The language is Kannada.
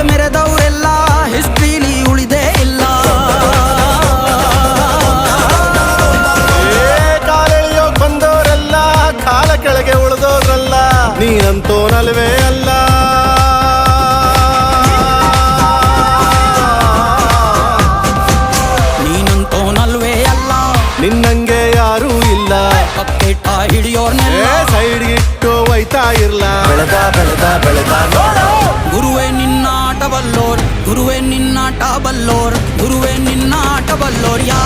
ಕಾಲು ಮೆರೆದವರೆಲ್ಲ ಹಿಸ್ಟ್ರಿಲಿ ಉಳಿದೇ ಇಲ್ಲ. ಬಂದವರೆಲ್ಲ ಕಾಲ ಕೆಳಗೆ ಉಳಿದೋದ್ರಲ್ಲ ನೀನಂತೋನಲ್ವೇ ಅಲ್ಲ. ನೀನಂತೋನಲ್ವೇ ಅಲ್ಲ. ನಿನ್ನಂಗೆ ಯಾರೂ ಇಲ್ಲ. ಹಿಡಿಯೋರ್ನೆಲ್ಲ. ಸೈಡ್ ಇಟ್ಟು ಒಯ್ತಾ ಇರ್ಲ. ನೋಡ ಗುರುವೆ ನಿನ್ನ ಟಾಬಲ್ಲೋರ್ ಗುರುವೆ ನಿನ್ನ ಟಾಬಲ್ಲೋರ್ ಯಾ